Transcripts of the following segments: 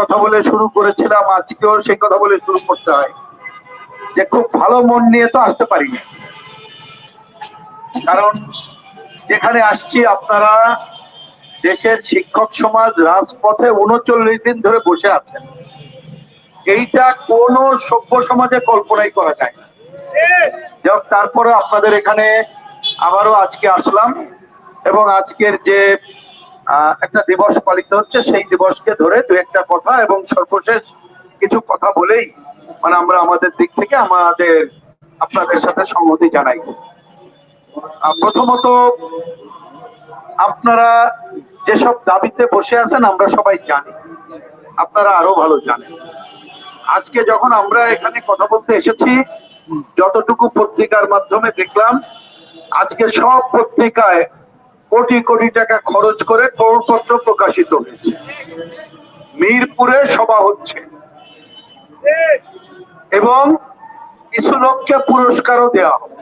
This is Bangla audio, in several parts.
কথা বলে শুরু করেছিলাম, আজকেও সেই কথা বলে শুরু করতে হয়। যে খুব ভালো মন নিয়ে তো আসতে পারি কারণ যেখানে আসছি আপনারা দেশের শিক্ষক সমাজ রাজপথে উনচল্লিশ দিন ধরে বসে আছেন। এইটা কোন সভ্য সমাজে কল্পনাই করা যায় না। যাক তারপরে আপনাদের এখানে আবারও আজকে আসলাম এবং আজকের যে একটা দিবস পালিত হচ্ছে। সেই দিবসকে ধরে দু একটা কথা এবং সর্বশেষ কিছু কথা বলেই মানে আমরা আমাদের দিক থেকে আমাদের আপনাদের সাথে সংহতি জানাই। প্রথমত আপনারা যেসব দাবিতে বসে আছেন আমরা সবাই জানি। আপনারা আরও ভালো জানেন। আজকে যখন আমরা এখানে কথা বলতে এসেছি, যতটুকু পত্রিকার মাধ্যমে দেখলাম, আজকে সব পত্রিকায় কোটি কোটি টাকা খরচ করে করপত্র প্রকাশিত হয়েছে। মিরপুরে সভা হচ্ছে। এবং কিছু লোককে পুরস্কারও দেওয়া হবে।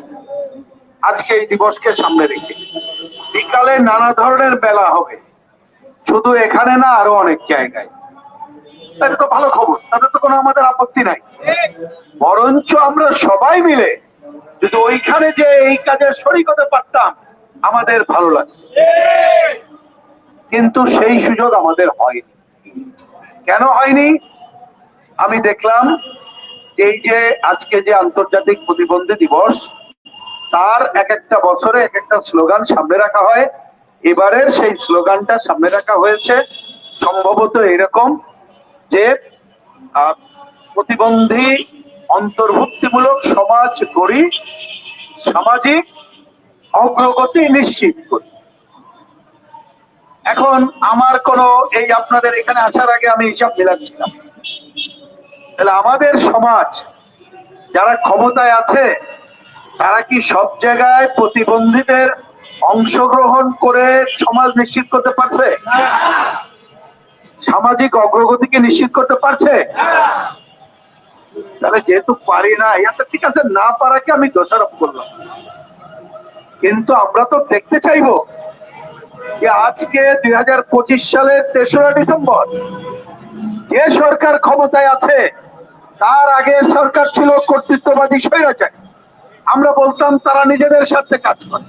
আজকে এই দিবসকে সামনে রেখে। বিকালে নানা ধরনের মেলা হবে। শুধু এখানে না, আরও অনেক জায়গায়। তাহলে তো ভালো খবর তাতে তো কোনো আমাদের আপত্তি নাই। বরঞ্চ আমরা সবাই মিলে যদি ওইখানে যে এই কাজে শরিক হতে পারতাম আমাদের ভালো লাগে। কিন্তু সেই সুযোগ আমাদের হয়নি। কেন হয়নি? আমি দেখলাম এই যে আজকে যে আন্তর্জাতিক প্রতিবন্ধী দিবস, তার এক একটা বছরে এক একটা স্লোগান সামনে রাখা হয়। এবারের সেই স্লোগানটা সামনে রাখা হয়েছে। সম্ভবত এরকম যে প্রতিবন্ধী অন্তর্ভুক্তিমূলক সমাজ গড়ি, সামাজিক অগ্রগতি নিশ্চিত করি। এখন আমার কোন এই আপনাদের এখানে আসার আগে আমি হিসাব মিলাচ্ছিলাম। তাহলে আমাদের সমাজ যারা ক্ষমতায় আছে, তারা কি সব জায়গায় প্রতিবন্ধীদের অংশগ্রহণ করে সমাজ নিশ্চিত করতে পারছে? সামাজিক অগ্রগতিকে নিশ্চিত করতে পারছে? তাহলে যেহেতু পারি না ইয়াতে ঠিক আছে, না পারাকে আমি দোষারোপ করলাম। কিন্তু আমরা তো দেখতে চাইব যে আজকে দুই হাজার পঁচিশ সালের তেসরা ডিসেম্বর যে সরকার ক্ষমতায় আছে, তার আগে সরকার ছিল কর্তৃত্ববাদী স্বৈরাচার। আমরা বলতাম তারা নিজেদের স্বার্থে কাজ করে।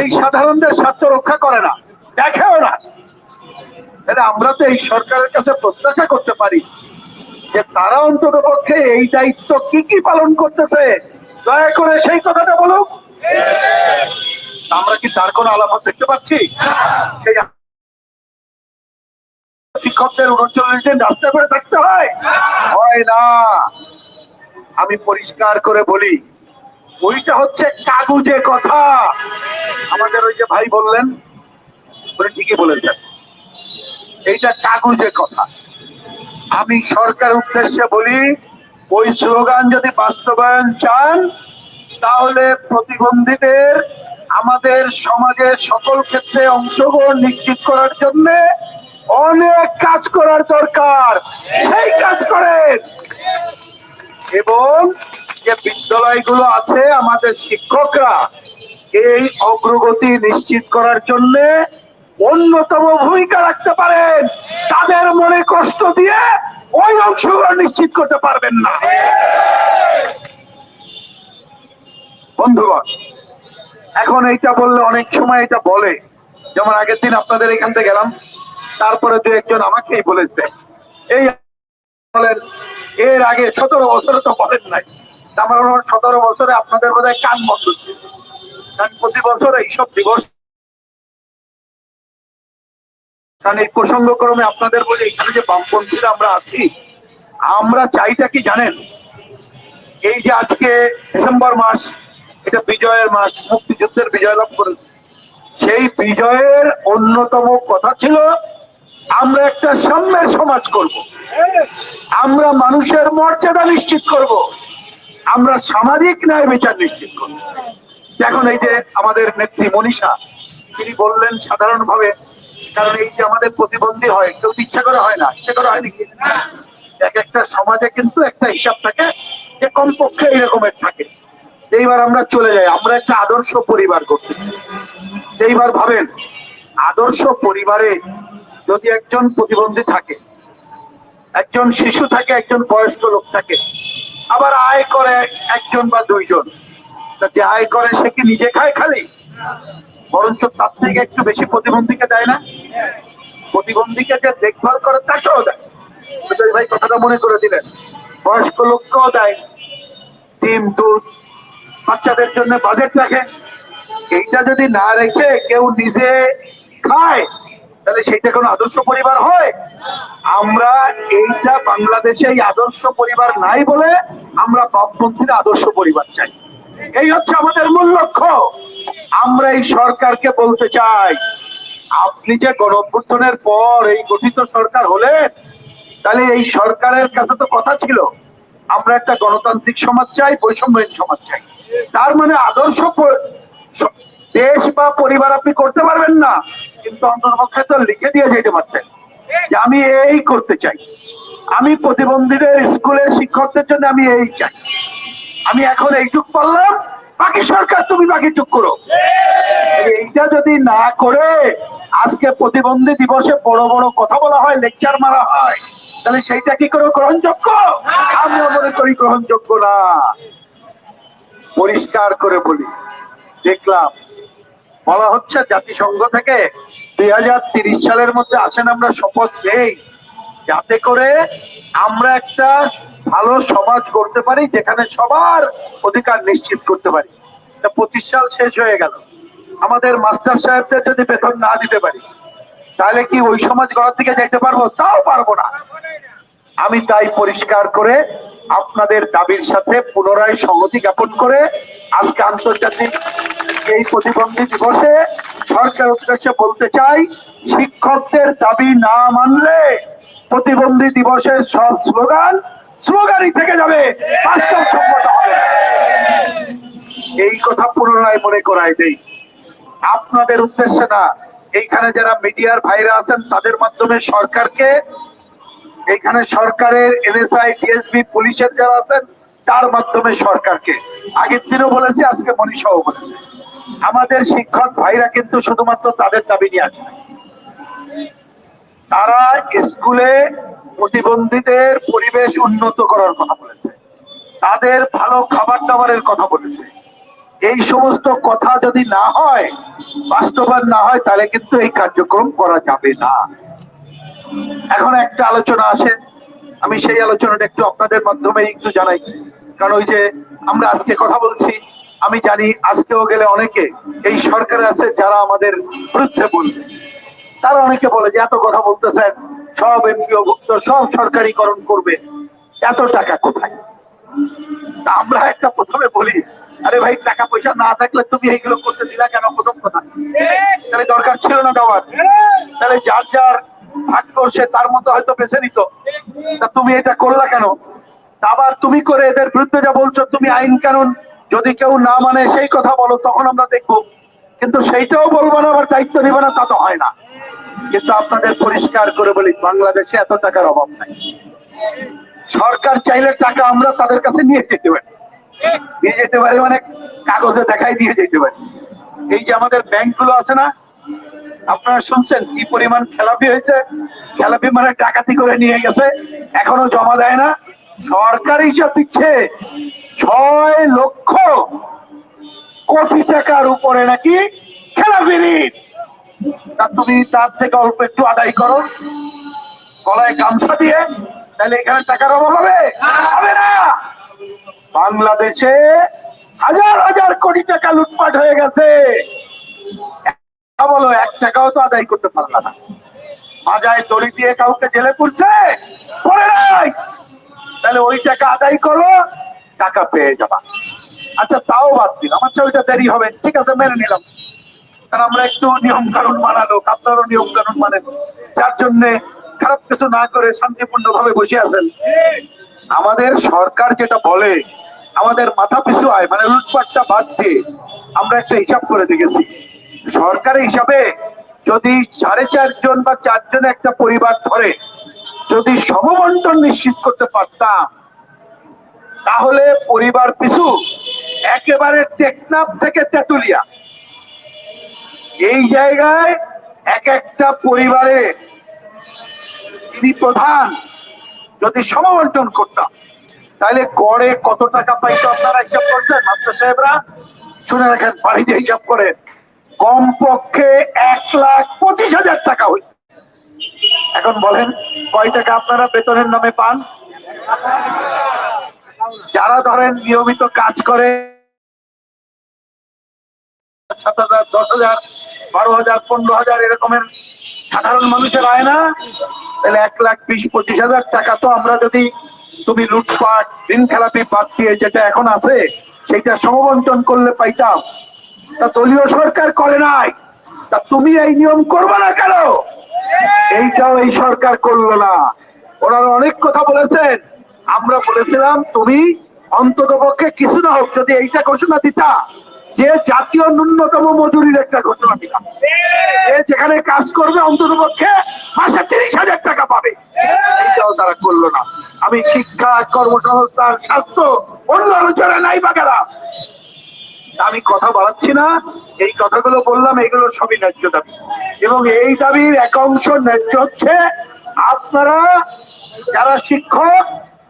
এই সাধারণদের স্বার্থ রক্ষা করে না, দেখেও না। আমরা তো এই সরকারের কাছে প্রত্যাশা করতে পারি যে তারা অন্তত পক্ষে এই দায়িত্ব কি কি পালন করতেছে। দয়া করে সেই কথাটা বলুক। আমরা কি তার কোনো আলামত দেখতে পাচ্ছি? শিক্ষকদের উনচল্লিশ দিন রাস্তা করে থাকতে হয়? হয় না। আমি পরিষ্কার করে বলি, ওইটা হচ্ছে কাগুজে কথা। আমাদের ওই যে ভাই বললেন ঠিকই বলেছেন। এইটা কাগুজে কথা। আমি সরকার উদ্দেশ্যে বলি, ওই স্লোগান যদি বাস্তবায়ন চান তাহলে প্রতিবন্ধীদের আমাদের সমাজের সকল ক্ষেত্রে অংশগ্রহণ নিশ্চিত করার জন্য অনেক কাজ করার দরকার। সেই কাজ করেন। এবং যে বিদ্যালয়গুলো আছে আমাদের শিক্ষকরা, এই অগ্রগতি নিশ্চিত করার জন্য অন্যতম ভূমিকা রাখতে পারেন। তাদের মনে কষ্ট দিয়ে ওই অংশগ্রহণ নিশ্চিত করতে পারবেন না। বন্ধুগণ, এখন এইটা বললে অনেক সময় এটা বলে। যেমন আগের দিন আপনাদের এখান থেকে গেলাম, তারপরে দু একজন আমাকেই বলেছে, এই বলেন, এর আগে সতেরো বছরে তো বলেন নাই। সতেরো বছরে আপনাদের বোধ হয় কান বন্ধ কারণ প্রতি বছর এইসব দিবস কারণ এই প্রসঙ্গক্রমে আপনাদের বলে, এখানে যে বামপন্থীরা আমরা আছি, আমরা চাইটা কি জানেন? এই যে আজকে ডিসেম্বর মাস এটা বিজয়ের মাস মুক্তিযুদ্ধের বিজয় লাভ করেছে সেই বিজয়ের অন্যতম কথা ছিল, আমরা একটা সাম্যের সমাজ করব। আমরা মানুষের মর্যাদা নিশ্চিত করব। আমরা সামাজিক ন্যায় বিচার নিশ্চিত করব এখন এই যে আমাদের নেত্রী মনীষা, তিনি বললেন সাধারণভাবে, কারণ এই যে আমাদের প্রতিবন্ধী হয়, কেউ ইচ্ছা করা হয় না, ইচ্ছা করা হয় নাকি এক একটা সমাজে কিন্তু একটা হিসাব থাকে যে কমপক্ষে এইরকমের থাকে এইবার আমরা চলে যাই। আমরা একটা আদর্শ পরিবার করতে এইবার ভাবেন, আদর্শ পরিবারে যদি একজন প্রতিবন্ধী থাকে, একজন শিশু থাকে, একজন বয়স্ক লোক থাকে, আবার আয় করে একজন বা দুইজন যে আয় করে সে কি নিজে খায় খালি? বরঞ্চ তার থেকে একটু বেশি প্রতিবন্ধীকে দেয় না? প্রতিবন্ধীকে যে দেখভাল করে তাকেও দেয়। ভাই কথাটা মনে করে দিলেন। বয়স্ক লোককেও দেয়। ডিম, দুধ বাচ্চাদের জন্য বাজেট রাখে এইটা যদি না রেখে কেউ নিজে খায়, তাহলে সেটা কোনো আদর্শ পরিবার হয়? আমরা এইটা বাংলাদেশে এই আদর্শ পরিবার নাই বলে আমরা বামপন্থীর আদর্শ পরিবার চাই। এই হচ্ছে আমাদের মূল লক্ষ্য। আমরা এই সরকারকে বলতে চাই, আপনি যে গণঅভ্যুত্থানের পর এই গঠিত সরকার হলেন, তাহলে এই সরকারের কাছে তো কথা ছিল। আমরা একটা গণতান্ত্রিক সমাজ চাই, বৈষম্যহীন সমাজ চাই। তার মানে আদর্শ দেশ বা পরিবার আপনি করতে পারবেন না কিন্তু অন্তর্পক্ষে তো লিখে দিয়ে যেতে পারতেন যে আমি এই করতে চাই। আমি প্রতিবন্ধীদের স্কুলের শিক্ষকদের জন্য আমি এই চাই। আমি এখন এইটুক পারলাম বাকি সরকার তুমি বাকি টুক করো। এইটা যদি না করে আজকে প্রতিবন্ধী দিবসে বড় বড় কথা বলা হয় লেকচার মারা হয় তাহলে সেইটা কি করে গ্রহণযোগ্য? আমি মনে করি গ্রহণযোগ্য না। পরিষ্কার করে বলি। দেখলাম, বলা হচ্ছে জাতিসংঘ থেকে দুই হাজার সালের মধ্যে আসেন আমরা শপথ নেই। যাতে করে আমরা একটা ভালো সমাজ করতে পারি, যেখানে সবার অধিকার নিশ্চিত করতে পারি। পঁচিশ সাল শেষ হয়ে গেল। আমাদের মাস্টার সাহেবদের যদি বেতন না দিতে পারি, তাহলে কি ওই সমাজ গড়ার দিকে যাইতে পারব? তাও পারব না। আমি তাই পরিষ্কার করে আপনাদের দাবির সাথে পুনরায় সংহতি জ্ঞাপন করে আজকে আন্তর্জাতিক এই প্রতিবন্ধী দিবসে সরকার উদ্দেশ্যে বলতে চাই, শিক্ষকদের দাবি না মানলে প্রতিবন্ধী দিবসের সব স্লোগান স্লোগানই থেকে যাবে এই কথা পুনরায় মনে করাই দেই। আপনাদের উদ্দেশ্যে না, এইখানে যারা মিডিয়ার ভাইরা আছেন, তাদের মাধ্যমে সরকারকে এখানে সরকারের এনএসআই ডিএসবি পুলিশের যারা আছেন, তার মাধ্যমে সরকারকে। আগের দিনও বলেছে, আজকে মনীষাও বলেছে। আমাদের শিক্ষক ভাইরা কিন্তু শুধুমাত্র তাদের দাবি নিয়ে আসবে তারা স্কুলে প্রতিবন্ধীদের পরিবেশ উন্নত করার কথা বলেছে। তাদের ভালো খাবার দাবারের কথা বলেছে। এই সমস্ত কথা যদি না হয়, বাস্তবায়ন না হয়, তাহলে কিন্তু এই কার্যক্রম করা যাবে না। এখন একটা আলোচনা আসে। আমি সেই আলোচনাটা একটু আপনাদের মাধ্যমে একটু জানাই। কারণ ওই যে আমরা আজকে কথা বলছি, আমি জানি আজকেও গেলে অনেকে এই সরকার আছে যারা আমাদের বিরুদ্ধে বলবে। তারা অনেকে বলে যে, এত কথা বলতেছেন, সব এমপিও ভুক্ত সব সরকারিকরণ করবে, এত টাকা কোথায়? আমরা একটা প্রথমে বলি আরে ভাই, টাকা পয়সা না থাকলে তুমি এইগুলো করতে দিলা কেন? প্রথম কথা তাহলে দরকার ছিল না দেওয়ার। তাহলে যার যার ভাগ্য সে তার মতো হয়তো বেছে নিত। তা তুমি এটা করলা কেন? আবার তুমি করে এদের বিরুদ্ধে যা বলছো, তুমি আইন কানুন যদি কেউ না মানে সেই কথা বলো, তখন আমরা দেখব। কিন্তু সেইটাও বলব না, আবার দায়িত্ব নিবে না, তা তো হয় না। কিন্তু আপনাদের পরিষ্কার করে বলি, বাংলাদেশে এত টাকার অভাব নাই। সরকার চাইলে টাকা আমরা তাদের কাছে নিয়ে যেতে পারি। নিয়ে যেতে পারি মানে কাগজে দেখাই দিয়ে যেতে পারি। এই যে আমাদের ব্যাংকগুলো আছে না, আপনারা শুনছেন কি পরিমাণ খেলাপি হয়েছে? খেলাপি মানে ডাকাতি করে নিয়ে গেছে, এখনও জমা দেয় না। সরকার হিসাব দিচ্ছে, ছয় লক্ষ কোটি টাকার উপরে নাকি খেলাপি ঋণ। তা তুমি তার থেকে অল্প একটু আদায় করো। গলায় গামছা দিয়ে, তাহলে এখানে টাকার অভাব হবে না! বাংলাদেশে হাজার হাজার কোটি টাকা লুটপাট হয়ে গেছে। বলো, এক টাকাও তো আদায় করতে পারলা না। মাজায় দড়ি দিয়ে কাউকে জেলে পুরছে পরে নাই। তাহলে ওই টাকা আদায় করো, টাকা পেয়ে যাবা। আচ্ছা তাও বাদ দিলাম। আচ্ছা ওইটা দেরি হবে। ঠিক আছে, মেনে নিলাম। কারণ আমরা একটু নিয়ম কানুন মানালো আপনারও নিয়ম কানুন মানেন। যার জন্য খারাপ কিছু না করে শান্তিপূর্ণ ভাবে বসে আছেন। আমাদের সরকার যেটা বলে আমাদের মাথা পিছু আয় মানে লুটপাটটা বাদ দিয়ে আমরা একটা হিসাব করে দেখেছি। সরকারের হিসাবে যদি সাড়ে চারজন বা চারজন একটা পরিবার ধরে যদি সমবন্টন নিশ্চিত করতে পারতাম, তাহলে পরিবার পিছু একেবারে টেকনাফ থেকে তেতুলিয়া। এই জায়গায় এক একটা পরিবারে যিনি প্রধান যদি সমবন্টন করতাম। তাহলে গড়ে কত টাকা পাইতো আপনারা হিসাব করছেন? মাস্টার সাহেবরা, শুনে রাখেন বাড়িতে হিসাব করেন কমপক্ষে এক লাখ পঁচিশ হাজার টাকা হইত। এখন বলেন, কয় টাকা আপনারা বেতনের নামে পান? যারা ধরেন নিয়মিত কাজ করে, সাত হাজার, দশ হাজার, বারো হাজার, পনেরো হাজার এরকমের সাধারণ মানুষের আয় না? তাহলে এক লাখ বিশ, পঁচিশ হাজার টাকা তো আমরা যদি তুমি লুটপাট দিন খেলাপি বাদ দিয়ে যেটা এখন আছে সেটা সমবন্টন করলে পাইতাম। তা দলীয় সরকার করে নাই। তা তুমি এই নিয়ম করবে না কেন? এইটাও এই সরকার করল না। ওনারা অনেক কথা বলেছেন। আমরা বলেছিলাম, তুমি অন্তত পক্ষে কিছু না হোক, যদি এইটা ঘোষণা দিতা, যে জাতীয় ন্যূনতম মজুরির একটা ঘোষণা দিলাম যেখানে কাজ করবে, অন্তত পক্ষে মাসে তিরিশ হাজার টাকা পাবে। এইটাও তারা করল না। আমি শিক্ষা কর্মসংস্থান স্বাস্থ্য, অন্য আলোচনা নাই বা আমি কথা বাড়াচ্ছি না, এই কথাগুলো বললাম, এগুলো সবই ন্যায্য দাবি। এবং এই দাবির এক অংশ ন্যায্য হচ্ছে, আপনারা যারা শিক্ষক,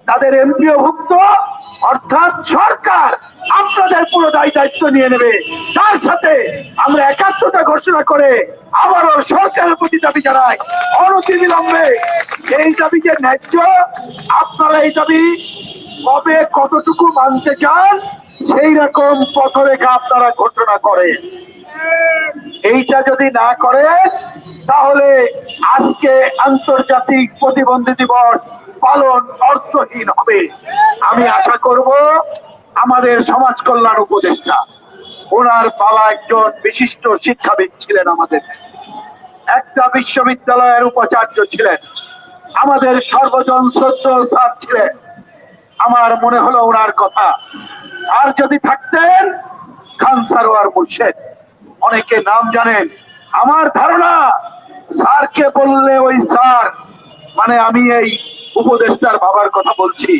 তাদের এমপিও ভুক্ত অর্থাৎ সরকার আপনাদের পুরো দায় দায়িত্ব নিয়ে নেবে। তার সাথে আমরা একাত্মতা ঘোষণা করে আবারও সরকারের প্রতি দাবি জানাই। অনতি বিলম্বে এই দাবি যে ন্যায্য আপনারা এই দাবি কবে কতটুকু মানতে চান, সেই রকম পথরেখা আপনারা ঘোষণা করেন। এইটা যদি না করেন, তাহলে আজকে আন্তর্জাতিক প্রতিবন্ধী দিবস পালন অর্থহীন হবে। আমি আশা করব আমাদের সমাজ কল্যাণ উপদেষ্টা, ওনার বাবা একজন বিশিষ্ট শিক্ষাবিদ ছিলেন আমাদের। একটা বিশ্ববিদ্যালয়ের উপাচার্য ছিলেন। আমাদের সর্বজন শ্রদ্ধ স্যার ছিলেন। আমার মনে হলো ওনার কথা। আর যদি থাকতেন, খান সারোয়ার মুর্শেদ। অনেকে নাম জানেন। আমার ধারণা, স্যারকে বললে ওই স্যার মানে আমি এই উপদেষ্টার বাবার কথা বলছি।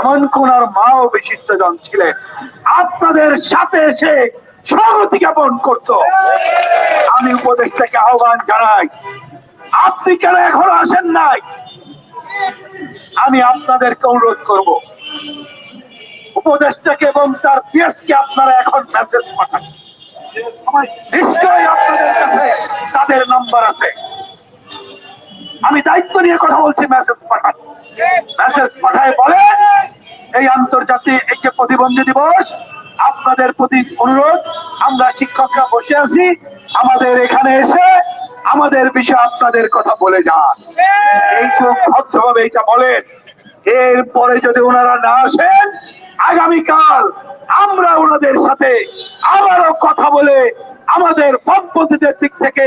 এমন কোন আর মাও বিশিষ্ট জন ছিলেন। আপনাদের সাথে এসে সংহতি জ্ঞাপন করতো। আমি উপদেষ্টাকে আহ্বান জানাই, আপনি কেন এখন আসেন নাই? আমি আপনাদেরকে অনুরোধ করব। উপদেষ্টাকে এবং তার পিএসকে আপনারা এখন মেসেজ পাঠান। নিশ্চয়ই আপনাদের কাছে তাদের নাম্বার আছে। আমি দায়িত্ব নিয়ে কথা বলছি মেসেজ পাঠান। মেসেজ পাঠায় বলে, এই আন্তর্জাতিক যে প্রতিবন্ধী দিবস আপনাদের প্রতি অনুরোধ, আমরা শিক্ষকরা বসে আছি, আমাদের এখানে এসে আমাদের বিষয়ে আপনাদের কথা বলে যান। এই খুব ভদ্রভাবে এটা বলেন। এরপরে যদি ওনারা না আসেন, আগামীকাল আমরা ওনাদের সাথে আবারও কথা বলে আমাদের পদ্ধতিদের দিক থেকে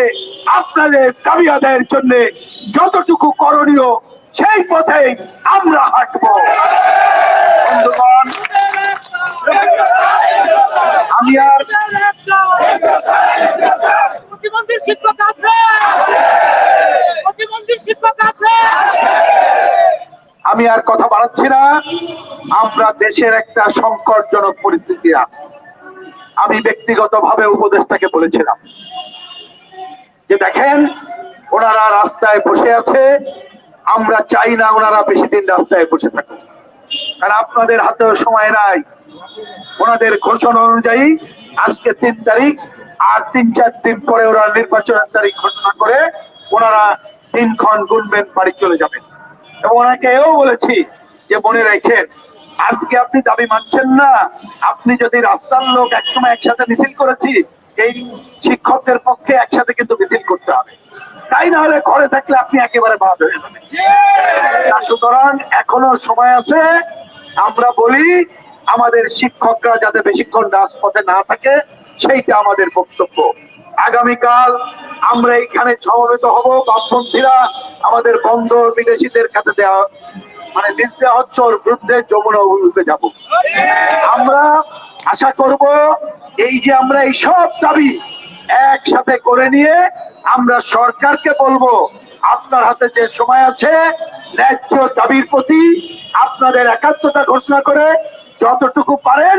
আপনাদের দাবি আদায়ের জন্য যতটুকু করণীয় সেই পথে আমরা হাঁটবো। আমি আর প্রতিবন্ধী শিক্ষক আছে। প্রতিবন্ধী শিক্ষক আছে। আমি আর কথা বাড়াচ্ছি না। আমরা দেশের একটা সংকটজনক পরিস্থিতি আছে। আমি ব্যক্তিগতভাবে উপদেষ্টাকে বলেছিলাম যে দেখেন, ওনারা রাস্তায় বসে আছে, আমরা চাই না ওনারা বেশি দিন রাস্তায় বসে থাকুক। কারণ আপনাদের হাতেও সময় নাই। ওনাদের ঘোষণা অনুযায়ী আজকে তিন তারিখ, আর তিন চার দিন পরে ওরা নির্বাচনের তারিখ ঘোষণা করে ওনারা দিনক্ষণ গুনবেন, বাড়ি চলে যাবেন। এবং ওনাকে এও বলেছি যে মনে রেখেন আজকে আপনি দাবি মানছেন না। আপনি যদি রাস্তার লোক একসময় একসাথে মিছিল করেছি, এই শিক্ষকদের পক্ষে একসাথে কিন্তু মিছিল করতে হবে। তাই না হলে ঘরে থাকলে আপনি একেবারে বাদ হয়ে যাবেন। সুতরাং এখনও সময় আছে, আমরা বলি আমাদের শিক্ষকরা যাতে বেশিক্ষণ রাজপথে না থাকে, সেইটা আমাদের বক্তব্য। আগামীকাল আমরা এইখানে সমবেত হব। বামপন্থীরা আমাদের বন্ধ বিদেশিদের কাছে দেওয়া মানে লিস্ট দেওয়া হচ্ছে ওর বিরুদ্ধে যমুনা অভিমুখে যাব। আমরা আশা করব এই যে আমরা এই সব দাবি একসাথে করে নিয়ে আমরা সরকারকে বলব, আপনার হাতে যে সময় আছে, ন্যায্য দাবির প্রতি আপনাদের একাত্মতা ঘোষণা করে যতটুকু পারেন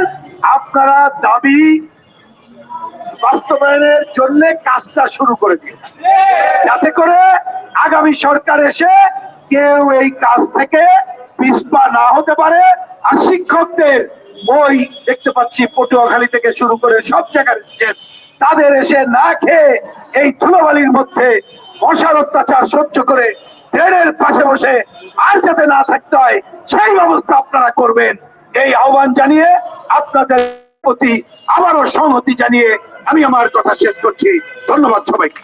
আপনারা দাবি বাস্তবায়নের জন্য কাজটা শুরু করে দিন। যাতে করে আগামী সরকার এসে কেউ এই কাজ থেকে পিসপা না হতে পারে, আর শিক্ষকদের ওই দেখতে পাচ্ছি পটুয়াখালী থেকে শুরু করে সব জায়গায় তাদের এসে না খেয়ে এই ধুলোবালির মধ্যে মশার অত্যাচার সহ্য করে ট্রেনের পাশে বসে আর যাতে না থাকতে হয়, সেই ব্যবস্থা আপনারা করবেন। এই আহ্বান জানিয়ে আপনাদের প্রতি আবারও সংহতি জানিয়ে আমি আমার কথা শেষ করছি। ধন্যবাদ সবাইকে।